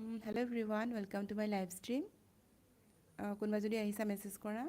Hello' everyone welcome to my live stream কোনোবা যদি আহিছা মেছেজ কৰা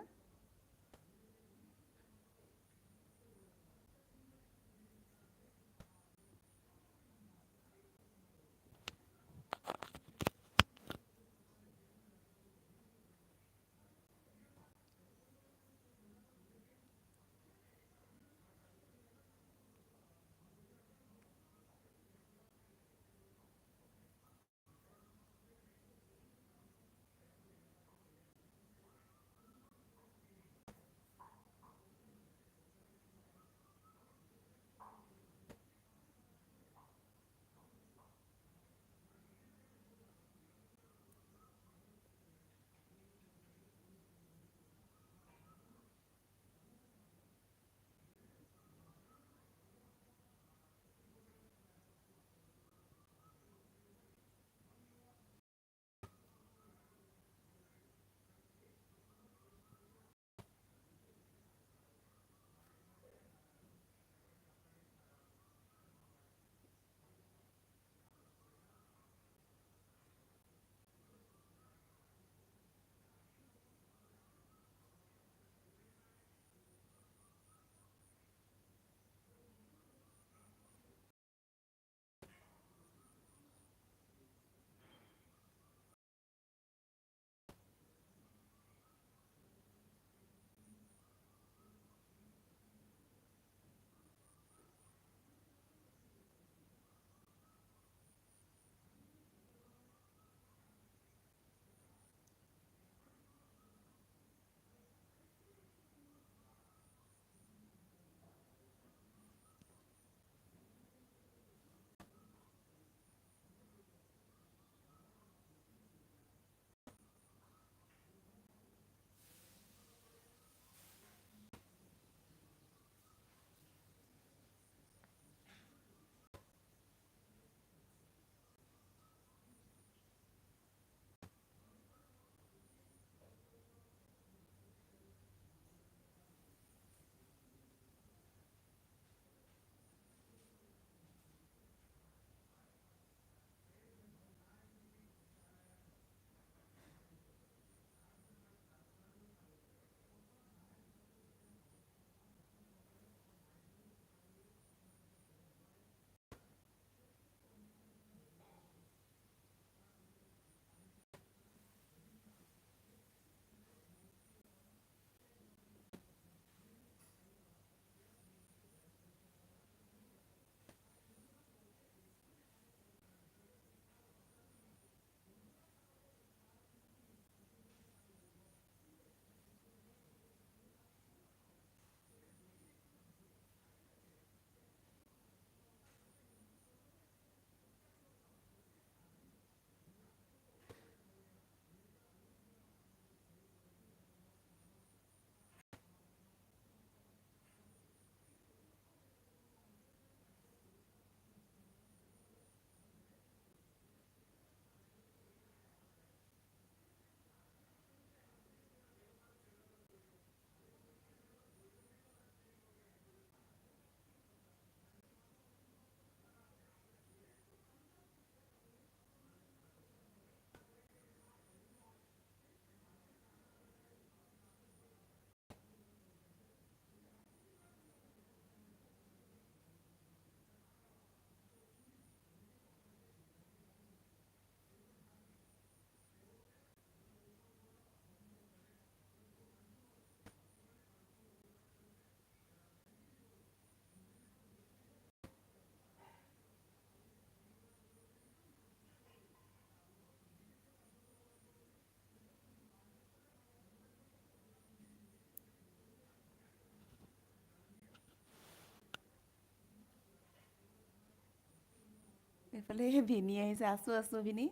এইফালে ভিনি আহিছে আছোঁ আছোঁ ভিনি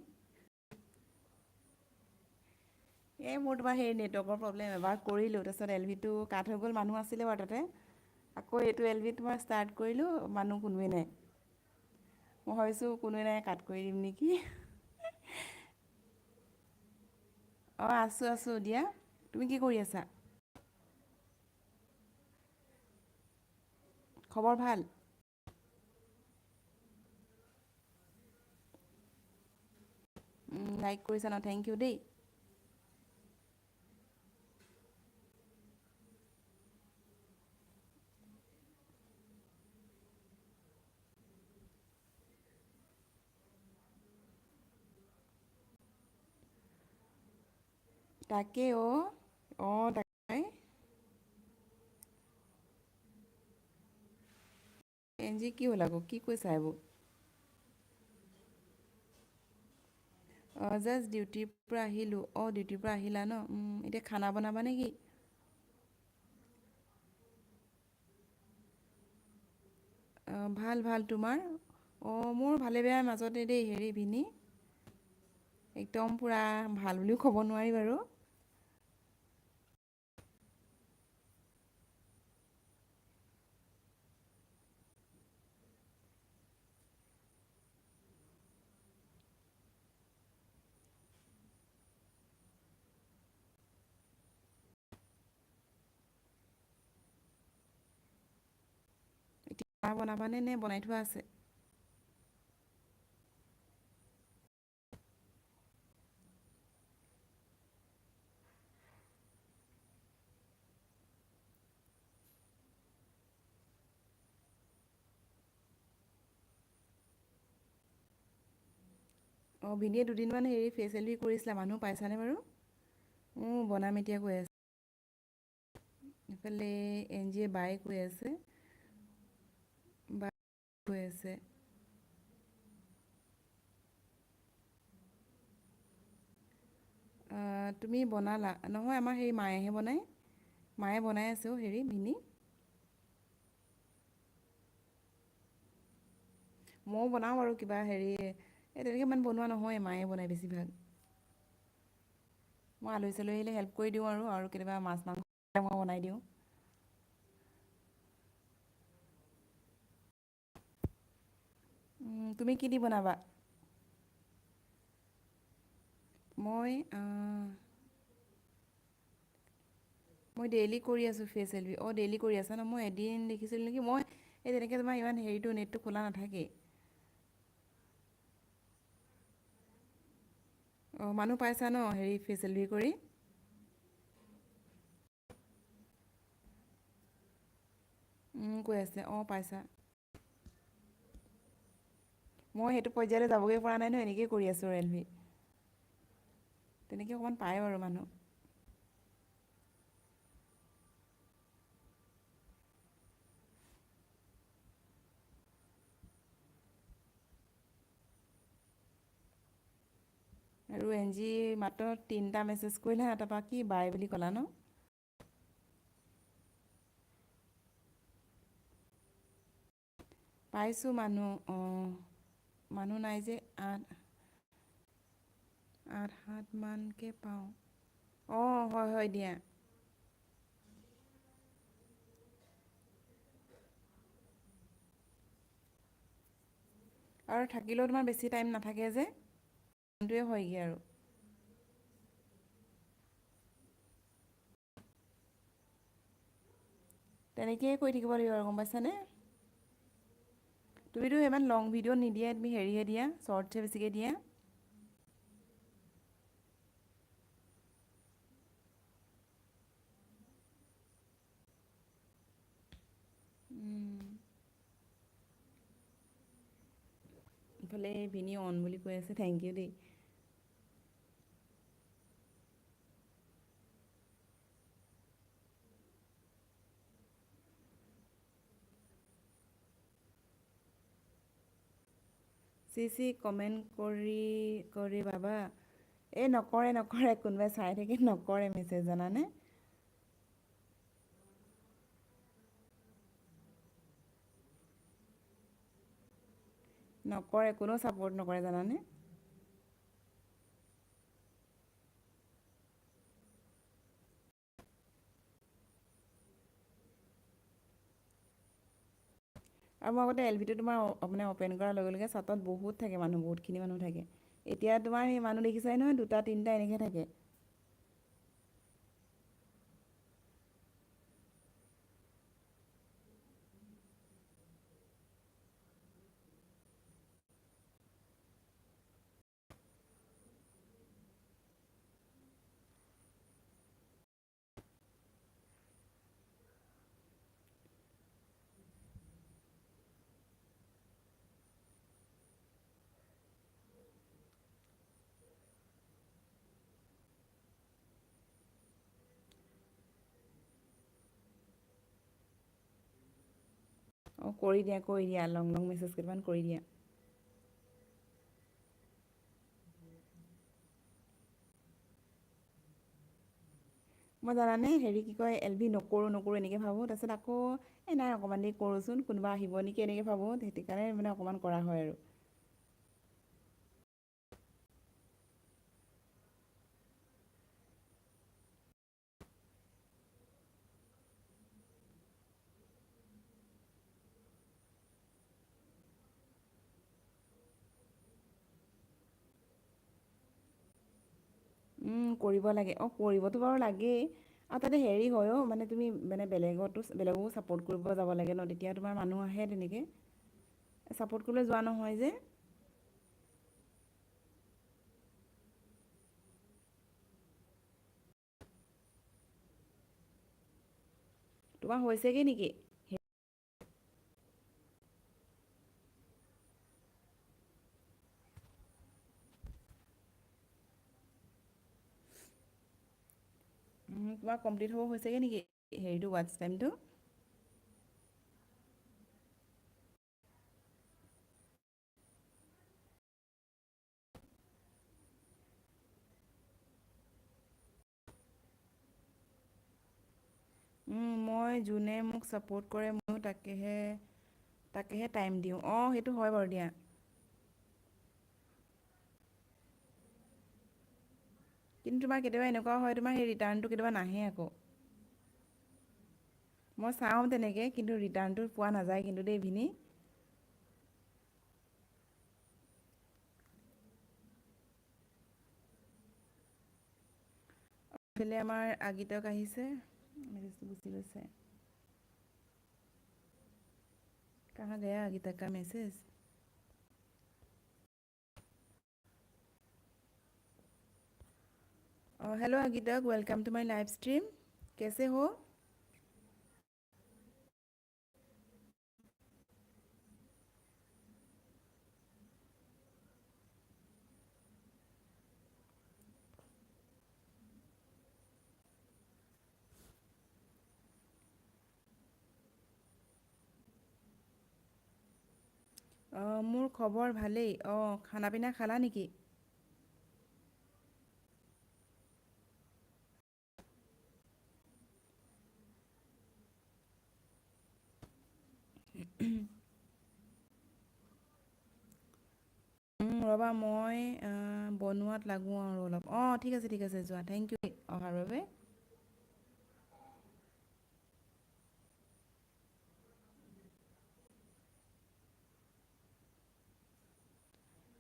এই মোৰ তোমাৰ সেই নেটৱৰ্কৰ প্ৰব্লেম এবাৰ কৰিলোঁ, তাৰপিছত এল ভিটো কাট হৈ গ'ল, মানুহ আছিলে বাৰু তাতে আকৌ এইটো এল ভি তোমাৰ ষ্টাৰ্ট কৰিলোঁ, মানুহ কোনোৱেই নাই। মই ভাবিছোঁ কোনোৱেই নাই, কাট কৰি দিম নেকি? অঁ, আছোঁ আছোঁ, দিয়া। তুমি কি কৰি আছা? খবৰ ভালো? লাইক কৰিছা ন থেংক ইউ দেই তাকে অ' অঁ তাকে এনজি কি হ'ল আকৌ কি কৈছা এইবোৰ জাষ্ট ডিউটিৰ পৰা আহিলোঁ। অঁ ডিউটিৰ পৰা আহিলা ন? এতিয়া খানা বনাবা নেকি? অঁ, ভালো ভালো। তোমাৰ? অঁ, মোৰ ভালে বেয়া মাজতে দেই হেৰি, ভিনি। একদম পূৰা ভালো বুলিও ক'ব নোৱাৰি বাৰু। এতিয়া বনাবানে নে বনাই থোৱা আছে? অঁ ভিনিয়ে দুদিনমান হেৰি ফেচিয়েল কৰিছিলে। মানুহ পাইছানে বাৰু? বনাম এতিয়া কৈ আছে। ইফালে এন জি এ বায়ে কৈ আছে। বা কৈ আছে তুমি বনালা নহয় আমাৰ সেই মায়েহে বনায় মায়ে বনাই আছে অ' হেৰি ভিনি ময়ো বনাওঁ বাৰু কিবা হেৰি এই তেনেকৈ ইমান বনোৱা নহয় মায়ে বনায় বেছিভাগ মই আলহী চালহী আহিলে হেল্প কৰি দিওঁ আৰু কেতিয়াবা মাছ মাংস মই বনাই দিওঁ তুমি কি দি বনাবা? মই মই ডেইলি কৰি আছোঁ ফেচ এল ভি অঁ ডেইলি কৰি আছা ন? মই এদিন দেখিছিলোঁ নেকি? মই এই তেনেকৈ তোমাৰ ইমান হেৰিটো নেটটো খোলা নাথাকেই অঁ মানুহ পাইছা ন হেৰি ফেচিয়েল কৰি? কৈ আছে। অঁ পাইছা। মই সেইটো পৰ্যায়লৈ যাবগৈ পৰা নাই ন এনেকেই কৰি আছোঁ এলভি তেনেকৈ অকণমান পায় বাৰু মানুহ। আৰু এন জি মাত্ৰ তিনিটা মেছেজ কৰিলে তাৰপৰা কি বাই বুলি ক'লা ন? পাইছোঁ মানুহ অঁ। মানুহ নাই যে আঠ আঠ সাতমানকৈ পাওঁ। অঁ হয় হয় দিয়া। আৰু থাকিলেও তোমাৰ বেছি টাইম নাথাকে যে সটোৱে হয়গৈ আৰু। তেনেকৈয়ে কৰি থাকিব লাগিব আৰু গম পাইছানে? তুমিতো ইমান লং ভিডিঅ' নিদিয়া তুমি হেৰিহে দিয়া শ্বৰ্টছহে বেছিকৈ দিয়া। ইফালে ভিনি অন বুলি কৈ আছে থেংক ইউ দেই। চি চি কমেণ্ট কৰি কৰি বাবা। এই নকৰে নকৰে কোনোবাই চাই থাকে নকৰে মেছেজ জানানে? নকৰে কোনেও ছাপোৰ্ট নকৰে জানানে? আৰু মই আগতে এল ভিটো তোমাৰ মানে অ'পেন কৰাৰ লগে লগে চাটত বহুত থাকে মানুহ, বহুতখিনি মানুহ থাকে। এতিয়া তোমাৰ সেই মানুহ দেখিছাই নহয়, দুটা, তিনিটা এনেকৈ থাকে। অঁ কৰি দিয়া কৰি দিয়া লং লং মেছেজ কেইটামান কৰি দিয়া মই জানানে হেৰি কি কয় এল বি নকৰোঁ নকৰোঁ এনেকৈ ভাবোঁ তাৰপিছত আকৌ এই নাই অকণমান দেৰি কৰোঁচোন কোনোবা আহিব নেকি এনেকৈ ভাবোঁ সেইটো কাৰণে মানে অকণমান কৰা হয় আৰু কৰিব লাগে। অঁ কৰিবতো বাৰু লাগেই। আৰু তাতে হেৰি হয় অ' মানে তুমি মানে বেলেগতো বেলেগকো ছাপৰ্ট কৰিব যাব লাগে ন তেতিয়া তোমাৰ মানুহ আহে তেনেকৈ। ছাপৰ্ট কৰিবলৈ যোৱা নহয় যে। তোমাৰ হৈছেগৈ নেকি? তোমাৰ কমপ্লিট হ'ব হৈছেগৈ নেকি? হেৰিটো ৱাটচ টাইমটো মই যোনে মোক ছাপোৰ্ট কৰে ময়ো তাকেহে তাকেহে টাইম দিওঁ। অঁ সেইটো হয় বাৰু দিয়া। কিন্তু তোমাৰ কেতিয়াবা এনেকুৱা হয় তোমাৰ সেই ৰিটাৰ্ণটো কেতিয়াবা নাহে আকৌ। মই চাওঁ তেনেকৈ কিন্তু ৰিটাৰ্ণটো পোৱা নাযায় কিন্তু দেই ভিনি। এইফালে আমাৰ আগিতক আহিছে। মেছেজটো গুচি গৈছে। কাহ বেয়া আগিতকা? Message message hello आगितक welcome to my live stream कैसे हो অঁ মোৰ খবৰ ভালেই অঁ খানা পিনা খালা নেকি ৰ'বা মই বনোৱাত লাগোঁ আৰু অলপ। অঁ ঠিক আছে ঠিক আছে যোৱা। থেংক ইউ অহাৰ বাবে।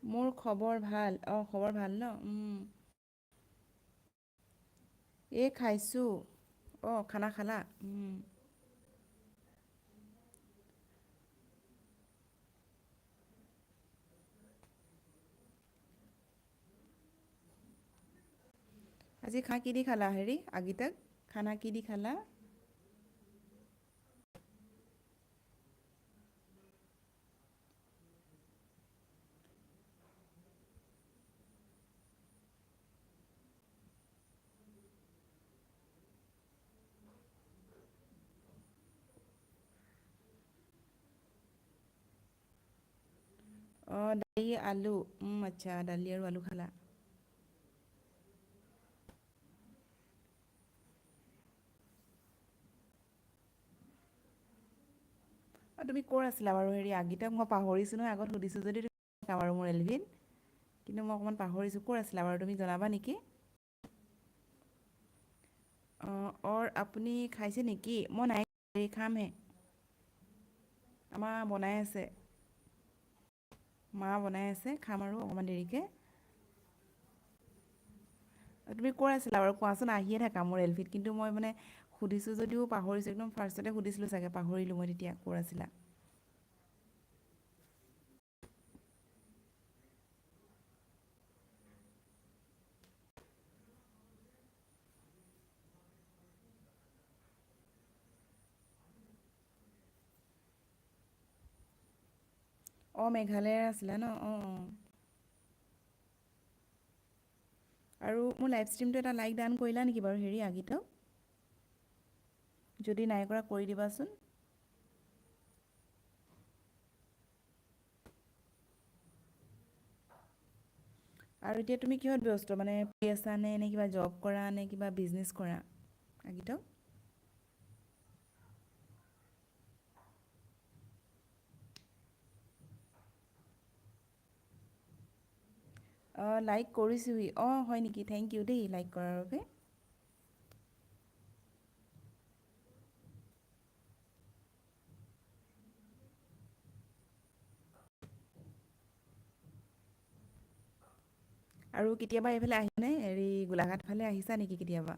মোৰ খবৰ ভাল। অঁ খবৰ ভাল ন? এই খাইছোঁ। অঁ খানা খালা? আজি খা কি দি খালা হেৰি আগিতাক? খানা কি দি খালা? অঁ দালি আলু। আচ্ছা দালি আৰু আলু খালা। তুমি ক'ৰ আছিলা বাৰু? হেৰি আগিতাক মই পাহৰিছোঁ নহয় আগত সুধিছোঁ যদি বাৰু মোৰ এলভিন। কিন্তু মই অকণমান পাহৰিছোঁ ক'ৰ আছিলা বাৰু? তুমি জনাবা নেকি? অঁ অৰ আপুনি খাইছে নেকি? মই নাই খামহে। আমাৰ বনাই আছে। মা বনাই আছে খাম আৰু অকণমান দেৰিকৈ। তুমি ক'ৰ আছিলা বাৰু? কোৱাচোন আহিয়ে থাকা মোৰ এলভিত কিন্তু মই মানে সুধিছোঁ যদিও পাহৰিছোঁ একদম ফাৰ্ষ্টতে সুধিছিলোঁ চাগে পাহৰিলোঁ মই তেতিয়া ক'ৰ আছিলা। অঁ মেঘালয়ৰ আছিলা ন? অঁ অঁ। আৰু মোৰ লাইভ ষ্ট্ৰীমটো এটা লাইক ডান কৰিলা নেকি বাৰু হেৰি আগিত যদি নাই কৰা কৰি দিবাচোন। আৰু এতিয়া তুমি কিহত ব্যস্ত? মানে পি আছানে নে কিবা জব কৰা নে কিবা বিজনেছ কৰা? আগিত? লাইক কৰিছোঁহি। অঁ হয় নেকি? থেংক ইউ দেই লাইক কৰাৰ বাবে। আৰু কেতিয়াবা এইফালে আহিনে হেৰি গোলাঘাট ফালে আহিছা নেকি কেতিয়াবা?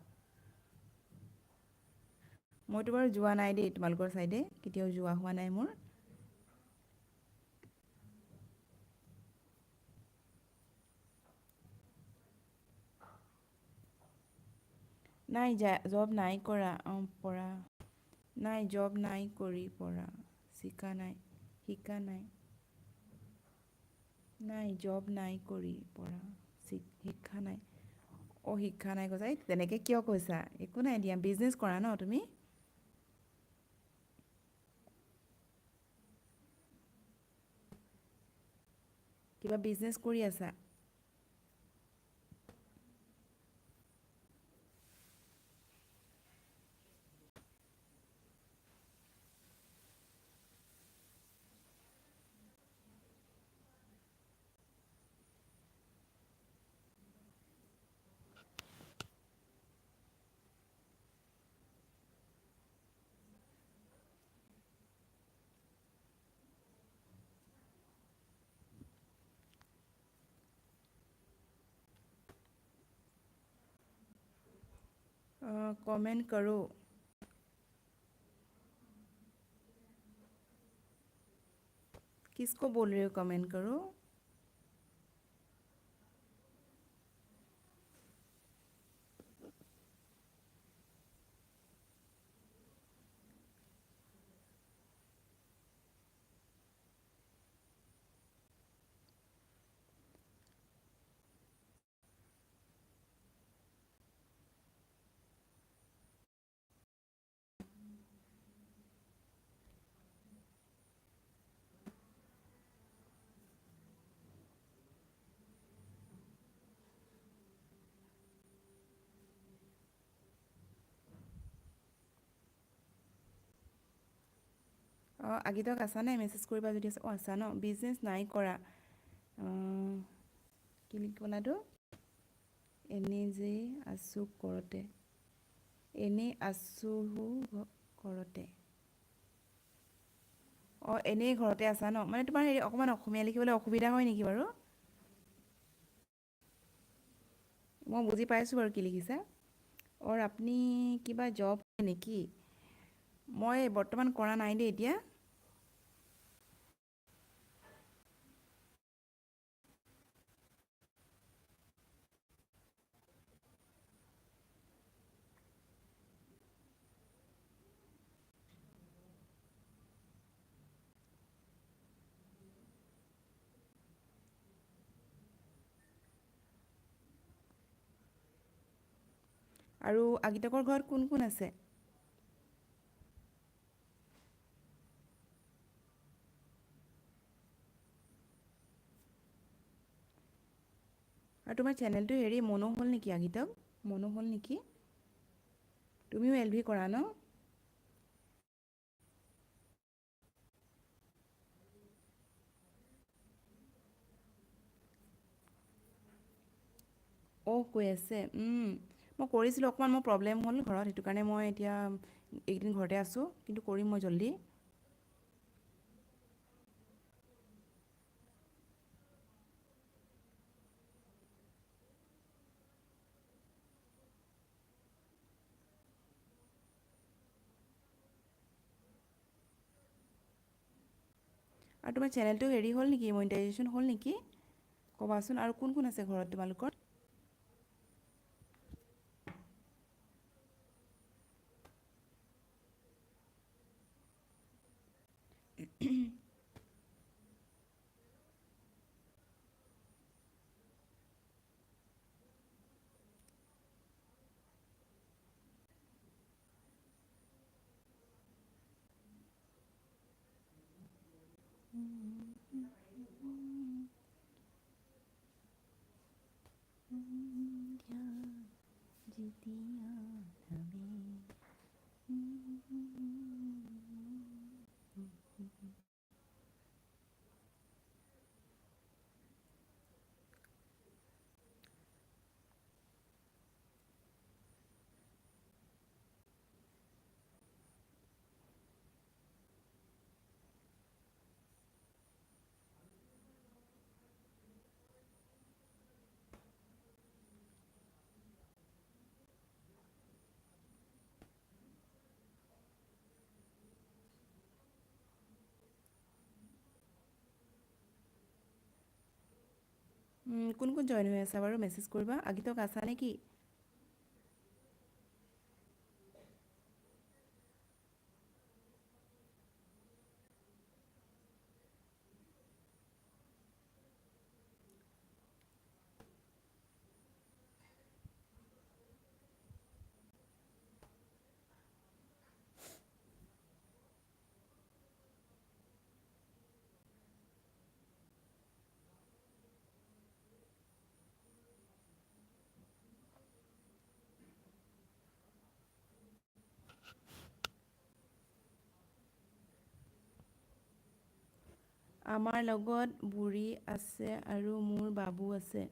মইতো বাৰু যোৱা নাই দেই তোমালোকৰ ছাইডে কেতিয়াও যোৱা হোৱা নাই মোৰ। নাই জব নাই কৰা অঁ পৰা। নাই জব নাই কৰি পৰা শিকা নাই শিকা নাই। নাই জব নাই কৰি পৰা। শিক্ষা নাই। অঁ শিক্ষা নাই কৈছা। এই তেনেকৈ কিয় কৈছা? একো নাই দিয়া বিজনেছ কৰা ন তুমি? কিবা বিজনেছ কৰি আছা? कमेंट करो। किसको बोल रहे हो कमेंट करो? অঁ আগিতক আছানে মেছেজ কৰিবা যদি আছে? অঁ আছা ন বিজনেছ নাই কৰা। কি ক'লাতো এনেই যে আছোঁ কৰতে। এনেই আছোঁ ঘৰতে অঁ এনেই ঘৰতে আছা ন? মানে তোমাৰ হেৰি অকণমান অসমীয়া লিখিবলৈ অসুবিধা হয় নেকি বাৰু? মই বুজি পাইছোঁ বাৰু কি লিখিছা। অঁ আপুনি কিবা জব নেকি? মই বৰ্তমান কৰা নাই দেই এতিয়া। আৰু আগিতকৰ ঘৰত কোন কোন আছে? আৰু তোমাৰ চেনেলটো হেৰি মনো হ'ল নেকি আগিতক মনো হ'ল নেকি? তুমিও এল ভি কৰা ন? অঁ কৈ আছে মই কৰিছিলোঁ অকণমান মোৰ প্ৰব্লেম হ'ল ঘৰত সেইটো কাৰণে মই এতিয়া এইকেইদিন ঘৰতে আছোঁ কিন্তু কৰিম মই জল্দি। আৰু তোমাৰ চেনেলটো হেৰি হ'ল নেকি মনিটাইজেশ্যন হ'ল নেকি? ক'বাচোন আৰু কোন কোন আছে ঘৰত তোমালোকৰ? Mm-hmm. কোন কোন জইন হৈ আছা? বাৰু মেছেজ কৰিবা আগিতক আছা নেকি আমাৰ লগত বুঢ়ী আছে আৰু মোৰ বাবু আছে।